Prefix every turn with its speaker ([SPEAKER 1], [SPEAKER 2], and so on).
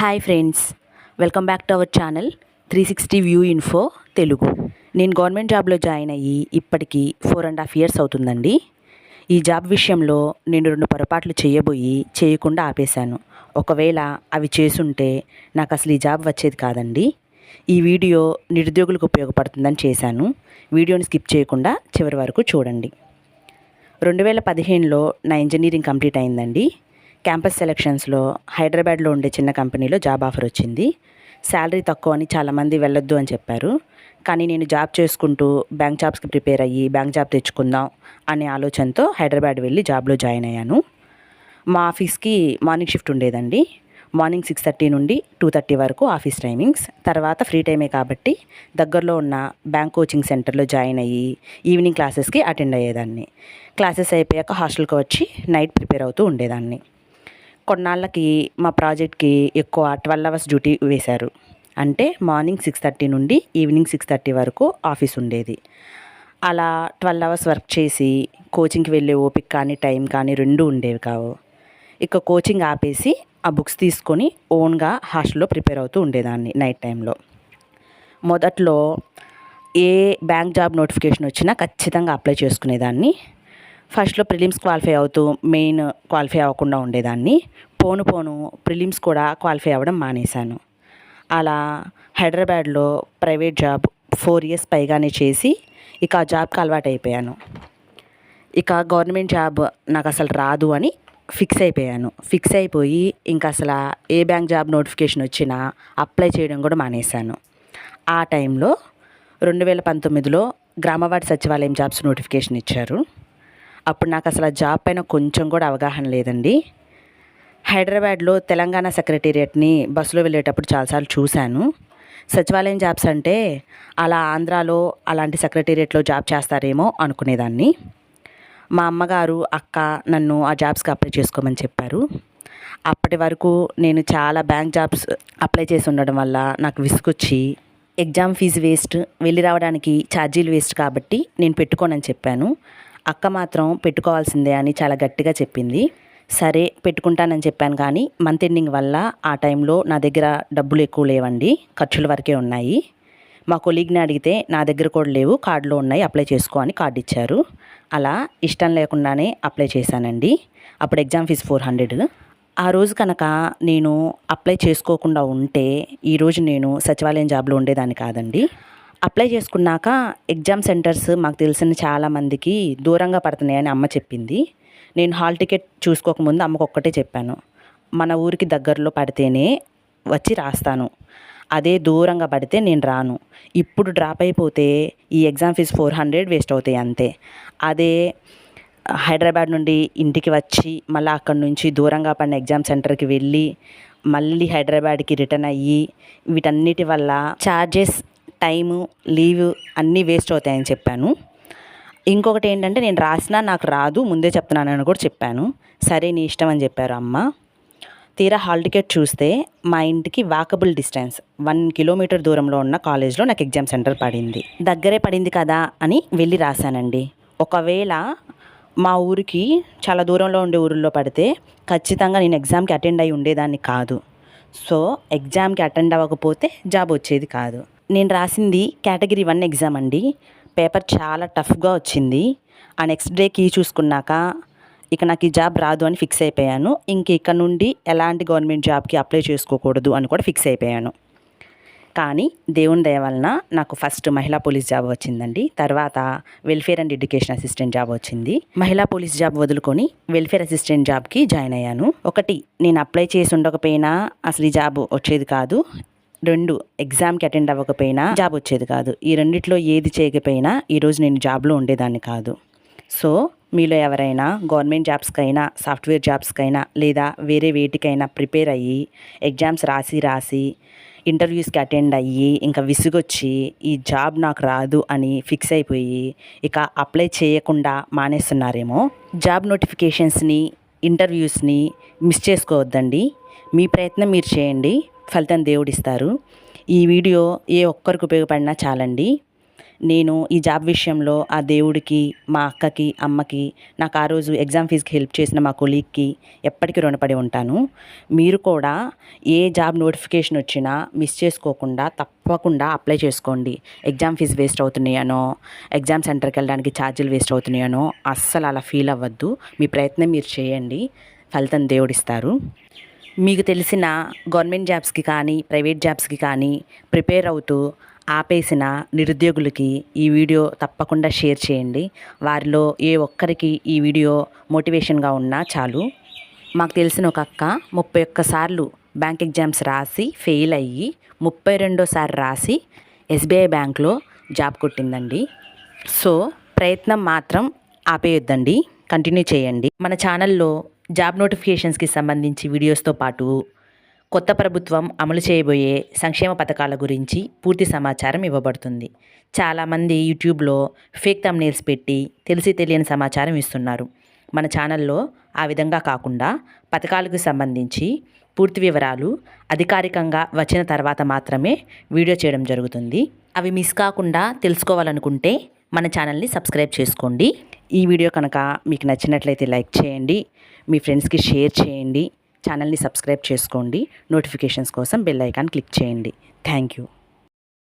[SPEAKER 1] Hi friends welcome back to our channel three sixty view info Telugu నేను government జాబ్లో join అయ్యి ఇప్పటికీ four and half years అవుతుందండి. ఈ జాబ్ విషయంలో నేను రెండు పొరపాట్లు చేయబోయి చేయకుండా ఆపేశాను. ఒకవేళ అవి చేసుంటే నాకు అసలు ఈ జాబ్ వచ్చేది కాదండి. ఈ వీడియో నిరుద్యోగులకు ఉపయోగపడుతుందని చేశాను. వీడియోని స్కిప్ చేయకుండా చివరి వరకు చూడండి. రెండు వేల పదిహేనులో నా ఇంజనీరింగ్ కంప్లీట్ అయిందండి. క్యాంపస్ సెలక్షన్స్లో హైదరాబాద్లో ఉండే చిన్న కంపెనీలో జాబ్ ఆఫర్ వచ్చింది. శాలరీ తక్కువ అని చాలామంది వెళ్ళొద్దు అని చెప్పారు. కానీ నేను జాబ్ చేసుకుంటూ బ్యాంక్ జాబ్స్కి ప్రిపేర్ అయ్యి బ్యాంక్ జాబ్ తెచ్చుకుందాం అనే ఆలోచనతో హైదరాబాద్ వెళ్ళి జాబ్లో జాయిన్ అయ్యాను. మా ఆఫీస్కి మార్నింగ్ షిఫ్ట్ ఉండేదండి. మార్నింగ్ సిక్స్ థర్టీ నుండి టూ థర్టీ వరకు ఆఫీస్ టైమింగ్స్. తర్వాత ఫ్రీ టైమే కాబట్టి దగ్గరలో ఉన్న బ్యాంక్ కోచింగ్ సెంటర్లో జాయిన్ అయ్యి ఈవినింగ్ క్లాసెస్కి అటెండ్ అయ్యేదాన్ని. క్లాసెస్ అయిపోయాక హాస్టల్కి వచ్చి నైట్ ప్రిపేర్ అవుతూ ఉండేదాన్ని. కొన్నాళ్ళకి మా ప్రాజెక్ట్కి ఎక్కువ ట్వెల్వ్ అవర్స్ డ్యూటీ వేశారు. అంటే మార్నింగ్ సిక్స్ థర్టీ నుండి ఈవినింగ్ సిక్స్ థర్టీ వరకు ఆఫీస్ ఉండేది. అలా ట్వెల్వ్ అవర్స్ వర్క్ చేసి కోచింగ్కి వెళ్ళే ఓపిక కానీ టైం కానీ రెండు ఉండేవి కావు. ఇక కోచింగ్ ఆపేసి ఆ బుక్స్ తీసుకొని ఓన్గా హాస్టల్లో ప్రిపేర్ అవుతూ ఉండేదాన్ని నైట్ టైంలో. మొదట్లో ఏ బ్యాంక్ జాబ్ నోటిఫికేషన్ వచ్చినా ఖచ్చితంగా అప్లై చేసుకునేదాన్ని. ఫస్ట్లో ప్రిలిమ్స్ క్వాలిఫై అవుతూ మెయిన్ క్వాలిఫై అవ్వకుండా ఉండేదాన్ని. పోను పోను ప్రిలిమ్స్ కూడా క్వాలిఫై అవ్వడం మానేశాను. అలా హైదరాబాద్లో ప్రైవేట్ జాబ్ ఫోర్ ఇయర్స్ పైగానే చేసి ఇక ఆ జాబ్కి అలవాటు అయిపోయాను. ఇక గవర్నమెంట్ జాబ్ నాకు అసలు రాదు అని ఫిక్స్ అయిపోయాను. ఫిక్స్ అయిపోయి ఇంకా అసలు ఏ బ్యాంక్ జాబ్ నోటిఫికేషన్ వచ్చినా అప్లై చేయడం కూడా మానేశాను. ఆ టైంలో రెండు వేల పంతొమ్మిదిలో గ్రామవార్డు సచివాలయం జాబ్స్ నోటిఫికేషన్ ఇచ్చారు. అప్పుడు నాకు అసలు ఆ జాబ్ పైన కొంచెం కూడా అవగాహన లేదండి. హైదరాబాద్లో తెలంగాణ సెక్రటేరియట్ని బస్సులో వెళ్ళేటప్పుడు చాలాసార్లు చూశాను. సచివాలయం జాబ్స్ అంటే అలా ఆంధ్రాలో అలాంటి సెక్రటేరియట్లో జాబ్ చేస్తారేమో అనుకునేదాన్ని. మా అమ్మగారు అక్క నన్ను ఆ జాబ్స్కి అప్లై చేసుకోమని చెప్పారు. అప్పటి వరకు నేను చాలా బ్యాంక్ జాబ్స్ అప్లై చేసి ఉండడం వల్ల నాకు విసుగొచ్చి ఎగ్జామ్ ఫీజు వేస్ట్ వెళ్ళి రావడానికి ఛార్జీలు వేస్ట్ కాబట్టి నేను పెట్టుకోనని చెప్పాను. అక్క మాత్రం పెట్టుకోవాల్సిందే అని చాలా గట్టిగా చెప్పింది. సరే పెట్టుకుంటానని చెప్పాను కానీ మంత్ ఎండింగ్ వల్ల ఆ టైంలో నా దగ్గర డబ్బులు ఎక్కువ లేవండి. ఖర్చుల వరకే ఉన్నాయి. మా కొలీగ్ని అడిగితే నా దగ్గర కూడా లేవు కార్డులో ఉన్నాయి అప్లై చేసుకో అని కార్డు ఇచ్చారు. అలా ఇష్టం లేకుండానే అప్లై చేశానండి. అప్పుడు ఎగ్జామ్ ఫీజు ఫోర్ హండ్రెడ్ ఆ రోజు కనుక నేను అప్లై చేసుకోకుండా ఉంటే ఈరోజు నేను సచివాలయం జాబ్లో ఉండేదాన్ని కాదండి. అప్లై చేసుకున్నాక ఎగ్జామ్ సెంటర్స్ మాకు తెలిసిన చాలామందికి దూరంగా పడుతున్నాయని అమ్మ చెప్పింది. నేను హాల్ టికెట్ చూసుకోకముందు అమ్మకు ఒక్కటే చెప్పాను. మన ఊరికి దగ్గరలో పడితేనే వచ్చి రాస్తాను. అదే దూరంగా పడితే నేను రాను. ఇప్పుడు డ్రాప్ అయిపోతే ఈ exam fee four hundred waste అవుతాయి అంతే. అదే హైదరాబాద్ నుండి ఇంటికి వచ్చి మళ్ళీ అక్కడ నుంచి దూరంగా పడిన ఎగ్జామ్ సెంటర్కి వెళ్ళి మళ్ళీ హైదరాబాద్కి రిటర్న్ అయ్యి వీటన్నిటి వల్ల ఛార్జెస్ టైము లీవ్ అన్నీ వేస్ట్ అవుతాయని చెప్పాను. ఇంకొకటి ఏంటంటే నేను రాసినా నాకు రాదు ముందే చెప్తున్నానని కూడా చెప్పాను. సరే నీ ఇష్టం అని చెప్పారు అమ్మ. తీరా హాల్ టికెట్ చూస్తే మా ఇంటికి వాకబుల్ డిస్టెన్స్ వన్ కిలోమీటర్ దూరంలో ఉన్న కాలేజ్లో నాకు ఎగ్జామ్ సెంటర్ పడింది. దగ్గరే పడింది కదా అని వెళ్ళి రాశానండి. ఒకవేళ మా ఊరికి చాలా దూరంలో ఉండే ఊరిలో పడితే ఖచ్చితంగా నేను ఎగ్జామ్కి అటెండ్ అయి ఉండేదాన్ని కాదు. సో ఎగ్జామ్కి అటెండ్ అవ్వకపోతే జాబ్ వచ్చేది కాదు. నేను రాసింది కేటగిరీ వన్ ఎగ్జామ్ అండి. పేపర్ చాలా టఫ్గా వచ్చింది. ఆ నెక్స్ట్ డే కీ చూసుకున్నాక ఇక నాకు ఈ జాబ్ రాదు అని ఫిక్స్ అయిపోయాను. ఇంక ఇక్కడ నుండి ఎలాంటి గవర్నమెంట్ జాబ్కి అప్లై చేసుకోకూడదు అని కూడా ఫిక్స్ అయిపోయాను. కానీ దేవుని దయ వలన నాకు ఫస్ట్ మహిళా పోలీస్ జాబ్ వచ్చిందండి. తర్వాత welfare and education assistant job వచ్చింది. మహిళా పోలీస్ జాబ్ వదులుకొని వెల్ఫేర్ అసిస్టెంట్ జాబ్కి జాయిన్ అయ్యాను. ఒకటి నేను అప్లై చేసి ఉండకపోయినా అసలు ఈ జాబ్ వచ్చేది కాదు. రెండు ఎగ్జామ్కి అటెండ్ అవ్వకపోయినా జాబ్ వచ్చేది కాదు. ఈ రెండిట్లో ఏది చేయకపోయినా ఈరోజు నేను జాబ్లో ఉండేదాన్ని కాదు. సో మీలో ఎవరైనా గవర్నమెంట్ జాబ్స్కైనా సాఫ్ట్వేర్ జాబ్స్కైనా లేదా వేరే వేటికైనా ప్రిపేర్ అయ్యి ఎగ్జామ్స్ రాసి రాసి ఇంటర్వ్యూస్కి అటెండ్ అయ్యి ఇంకా విసుగొచ్చి ఈ జాబ్ నాకు రాదు అని ఫిక్స్ అయిపోయి ఇక అప్లై చేయకుండా మానేస్తున్నారేమో జాబ్ నోటిఫికేషన్స్ని ఇంటర్వ్యూస్ని మిస్ చేసుకోవద్దండి. మీ ప్రయత్నం మీరు చేయండి. ఫలితం దేవుడిస్తారు. ఈ వీడియో ఏ ఒక్కరికి ఉపయోగపడినా చాలండి. నేను ఈ జాబ్ విషయంలో ఆ దేవుడికి మా అక్కకి అమ్మకి నాకు ఆ రోజు ఎగ్జామ్ ఫీజుకి హెల్ప్ చేసిన మా కొలీగ్కి ఎప్పటికీ రుణపడి ఉంటాను. మీరు కూడా ఏ జాబ్ నోటిఫికేషన్ వచ్చినా మిస్ చేసుకోకుండా తప్పకుండా అప్లై చేసుకోండి. ఎగ్జామ్ ఫీజు వేస్ట్ అవుతున్నాయనో ఎగ్జామ్ సెంటర్కి వెళ్ళడానికి ఛార్జీలు వేస్ట్ అవుతున్నాయనో అస్సలు అలా ఫీల్ అవ్వద్దు. మీ ప్రయత్నం మీరు చేయండి. ఫలితం దేవుడిస్తారు. మీకు తెలిసిన గవర్నమెంట్ జాబ్స్కి కానీ ప్రైవేట్ జాబ్స్కి కానీ ప్రిపేర్ అవుతూ ఆపేసిన నిరుద్యోగులకి ఈ వీడియో తప్పకుండా షేర్ చేయండి. వారిలో ఏ ఒక్కరికి ఈ వీడియో మోటివేషన్గా ఉన్నా చాలు. మాకు తెలిసిన ఒక అక్క ముప్పై ఒక్కసార్లు బ్యాంక్ ఎగ్జామ్స్ రాసి ఫెయిల్ అయ్యి ముప్పై రెండోసారి రాసి ఎస్బీఐ బ్యాంక్లో జాబ్ కొట్టిందండి. సో ప్రయత్నం మాత్రం ఆపేయొద్దండి. కంటిన్యూ చేయండి. మన ఛానల్లో జాబ్ నోటిఫికేషన్స్కి సంబంధించి వీడియోస్తో పాటు కొత్త ప్రభుత్వం అమలు చేయబోయే సంక్షేమ పథకాల గురించి పూర్తి సమాచారం ఇవ్వబడుతుంది. చాలామంది యూట్యూబ్లో ఫేక్ తమ్నేల్స్ పెట్టి తెలిసి తెలియని సమాచారం ఇస్తున్నారు. మన ఛానల్లో ఆ విధంగా కాకుండా పథకాలకు సంబంధించి పూర్తి వివరాలు అధికారికంగా వచ్చిన తర్వాత మాత్రమే వీడియో చేయడం జరుగుతుంది. అవి మిస్ కాకుండా తెలుసుకోవాలనుకుంటే మన ఛానల్ని సబ్స్క్రైబ్ చేసుకోండి. ఈ వీడియో కనుక మీకు నచ్చినట్లయితే లైక్ చేయండి మీ ఫ్రెండ్స్కి షేర్ చేయండి ఛానల్ని సబ్స్క్రైబ్ చేసుకోండి నోటిఫికేషన్స్ కోసం బెల్ ఐకాన్ క్లిక్ చేయండి. Thank you.